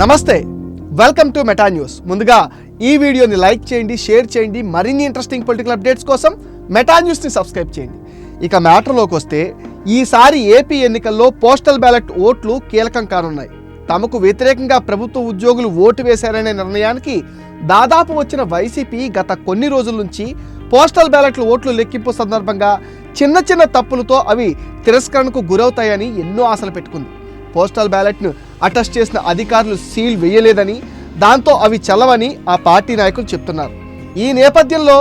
నమస్తే welcome to Meta news ముందుగా ఈ వీడియోని లైక్ చేయండి షేర్ చేయండి మరిన్ని ఇంట్రెస్టింగ్ పొలిటికల్ అప్డేట్స్ కోసం మెటా న్యూస్ని సబ్స్క్రైబ్ చేయండి. ఇక మ్యాటర్లోకి వస్తే ఈసారి ఏపీ ఎన్నికల్లో పోస్టల్ బ్యాలెట్ ఓట్లు కీలకం కానున్నాయి. తమకు వ్యతిరేకంగా ప్రభుత్వ ఉద్యోగులు ఓటు వేశారనే నిర్ణయానికి దాదాపు వచ్చిన వైసీపీ గత కొన్ని రోజుల నుంచి పోస్టల్ బ్యాలెట్ల ఓట్లు లెక్కింపు సందర్భంగా చిన్న చిన్న తప్పులతో అవి తిరస్కరణకు గురవుతాయని ఎన్నో ఆశలు పెట్టుకుంది. పోస్టల్ బ్యాలెట్ను అటెస్ట్ చేసిన అధికారులు సీల్ వేయలేదని దాంతో అవి చల్లవని ఆ పార్టీ నాయకులు చెప్తున్నారు. ఈ నేపథ్యంలో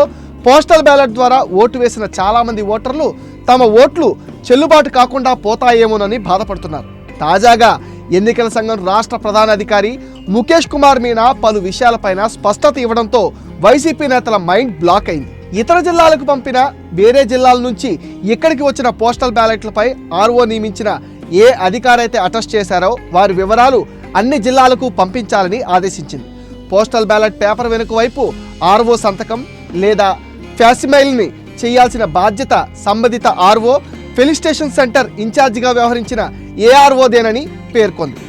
పోస్టల్ బ్యాలెట్ ద్వారా ఓటు వేసిన చాలామంది ఓటర్లు తమ ఓట్లు చెల్లుబాటు కాకుండా పోతాయేమోనని బాధపడుతున్నారు. తాజాగా ఎన్నికల సంఘం రాష్ట్ర ప్రధాన అధికారి ముఖేష్ కుమార్ మీనా పలు విషయాలపైన స్పష్టత ఇవ్వడంతో వైసీపీ నేతల మైండ్ బ్లాక్ అయింది. ఇతర జిల్లాలకు పంపిన వేరే జిల్లాల నుంచి ఇక్కడికి వచ్చిన పోస్టల్ బ్యాలెట్లపై ఆర్ఓ నియమించిన ఏ అధికారైతే అటెస్ట్ చేశారో వారి వివరాలు అన్ని జిల్లాలకు పంపించాలని ఆదేశించింది. పోస్టల్ బ్యాలెట్ పేపర్ వెనుక వైపు ఆర్ఓ సంతకం లేదా ఫ్యాసిమైల్ని చేయాల్సిన బాధ్యత సంబంధిత ఆర్ఓ స్టేషన్ సెంటర్ ఇన్ఛార్జిగా వ్యవహరించిన ఏఆర్ఓదేనని పేర్కొంది.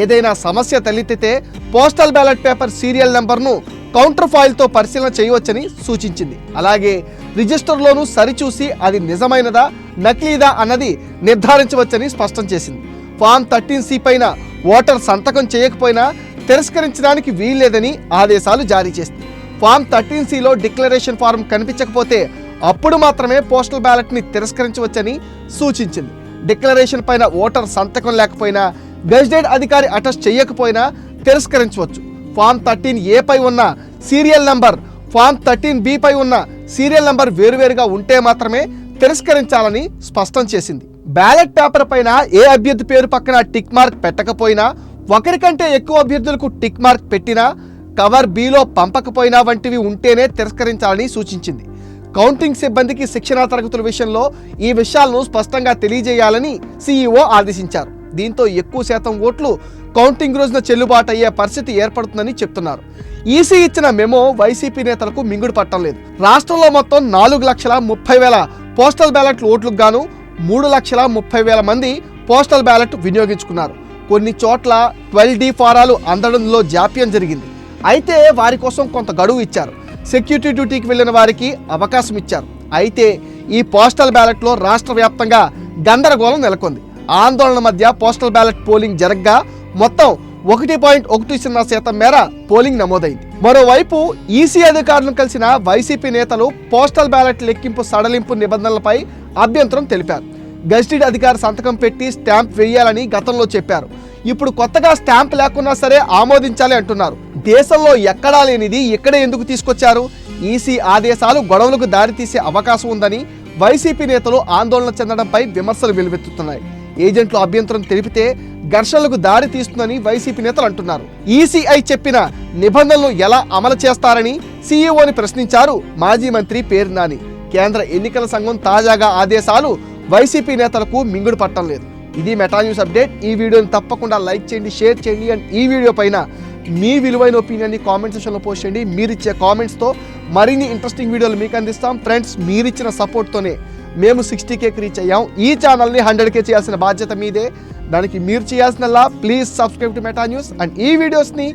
ఏదైనా సమస్య తలెత్తితే పోస్టల్ బ్యాలెట్ పేపర్ సీరియల్ నెంబర్ను కౌంటర్ ఫాయిల్తో పరిశీలన చేయవచ్చని సూచించింది. అలాగే రిజిస్టర్లోనూ సరిచూసి అది నిజమైనదా నకిలీదా అన్నది నిర్ధారించవచ్చని స్పష్టం చేసింది. ఫామ్ థర్టీన్ సి పైన ఓటర్ సంతకం చేయకపోయినా తిరస్కరించడానికి వీల్లేదని ఆదేశాలు జారీ చేసింది. ఫామ్ థర్టీన్ సిలో డిక్లరేషన్ ఫారం కనిపించకపోతే అప్పుడు మాత్రమే పోస్టల్ బ్యాలెట్ని తిరస్కరించవచ్చని సూచించింది. డిక్లరేషన్ పైన ఓటర్ సంతకం లేకపోయినా గెజిటెడ్ అధికారి అటెస్ట్ చేయకపోయినా తిరస్కరించవచ్చు. ఫామ్ థర్టీన్ ఏ పై ఉన్న serial number form thirteen B పై ఉన్న సీరియల్ నంబర్ వేరువేరుగా ఉంటే మాత్రమే తిరస్కరించాలని స్పష్టం చేసింది. బ్యాలెట్ పేపర్ పైన ఏ అభ్యర్థి పేరు పక్కన టిక్ మార్క్ పెట్టకపోయినా ఒకరికంటే ఎక్కువ అభ్యర్థులకు టిక్ మార్క్ పెట్టినా కవర్ బిలో పంపకపోయినా వంటివి ఉంటేనే తిరస్కరించాలని సూచించింది. కౌంటింగ్ సిబ్బందికి శిక్షణా తరగతుల విషయంలో ఈ విషయాలను స్పష్టంగా తెలియజేయాలని సీఈఓ ఆదేశించారు. దీంతో ఎక్కువ శాతం ఓట్లు కౌంటింగ్ రోజున చెల్లుబాటు అయ్యే పరిస్థితి ఏర్పడుతుందని చెప్తున్నారు. ఈసీ ఇచ్చిన మెమో వైసీపీ నేతలకు మింగుడు పట్టం లేదు రాష్ట్రంలో మొత్తం నాలుగు లక్షల ముప్పై వేల పోస్టల్ బ్యాలెట్ ఓట్లకు గాను మూడు లక్షల ముప్పై వేల మంది పోస్టల్ బ్యాలెట్ వినియోగించుకున్నారు. కొన్ని చోట్ల ట్వెల్వ్ డి ఫారాలు అందడంలో జాప్యం జరిగింది. అయితే వారి కోసం కొంత గడువు ఇచ్చారు. సెక్యూరిటీ డ్యూటీకి వెళ్ళిన వారికి అవకాశం ఇచ్చారు. అయితే ఈ పోస్టల్ బ్యాలెట్లో రాష్ట్ర వ్యాప్తంగా గందరగోళం నెలకొంది. ఆందోళన మధ్య పోస్టల్ బ్యాలెట్ పోలింగ్ జరగ్గా మొత్తం ఒకటి పాయింట్ ఒకటి సున్నా శాతం మేర పోలింగ్ నమోదైంది. మరోవైపు ఈసీ అధికారులను కలిసిన వైసీపీ నేతలు పోస్టల్ బ్యాలెట్ లెక్కింపు సడలింపు నిబంధనలపై అభ్యంతరం తెలిపారు. గజిటెడ్ అధికారి సంతకం పెట్టి స్టాంప్ వేయాలని గతంలో చెప్పారు. ఇప్పుడు కొత్తగా స్టాంప్ లేకున్నా సరే ఆమోదించాలి అంటున్నారు. దేశంలో ఎక్కడా లేనిది ఇక్కడ ఎందుకు తీసుకొచ్చారు? ఈసీ ఆదేశాలు గొడవలకు దారితీసే అవకాశం ఉందని వైసీపీ నేతలు ఆందోళన చెందడంపై విమర్శలు వెలువెత్తుతున్నాయి. ఏజెంట్లు అభ్యంతరం తెలిపితే ఘర్షణలకు దారి తీస్తుందని వైసీపీ నేతలు అంటున్నారు. ఈసీఐ చెప్పిన నిబంధనలు ఎలా అమలు చేస్తారని సీఈఓని ప్రశ్నించారు మాజీ మంత్రి పేరు నాని కేంద్ర ఎన్నికల సంఘం తాజాగా ఆదేశాలు వైసీపీ నేతలకు మింగుడు పట్టడం లేదు. ఇది మెటా న్యూస్ అప్డేట్. ఈ వీడియోని తప్పకుండా లైక్ చేయండి షేర్ చేయండి అండ్ ఈ వీడియో పైన మీ విలువైన ఒపీనియన్ని కామెంట్ సెక్షన్లో పోస్ట్ చేయండి. మీరిచ్చే కామెంట్స్తో మరిన్ని ఇంట్రెస్టింగ్ వీడియోలు మీకు అందిస్తాం. ఫ్రెండ్స్ మీరిచ్చిన సపోర్ట్తోనే మేము సిక్స్టీ కేకి రీచ్ అయ్యాం. ఈ ఛానల్ని హండ్రెడ్ కే చేయాల్సిన బాధ్యత మీదే. దానికి మీరు చేయాల్సినలా please subscribe to Meta News and ఈ వీడియోస్ని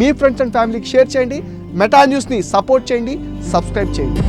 మీ ఫ్రెండ్స్ అండ్ ఫ్యామిలీకి షేర్ చేయండి. మెటా న్యూస్ని సపోర్ట్ చేయండి. సబ్స్క్రైబ్ చేయండి.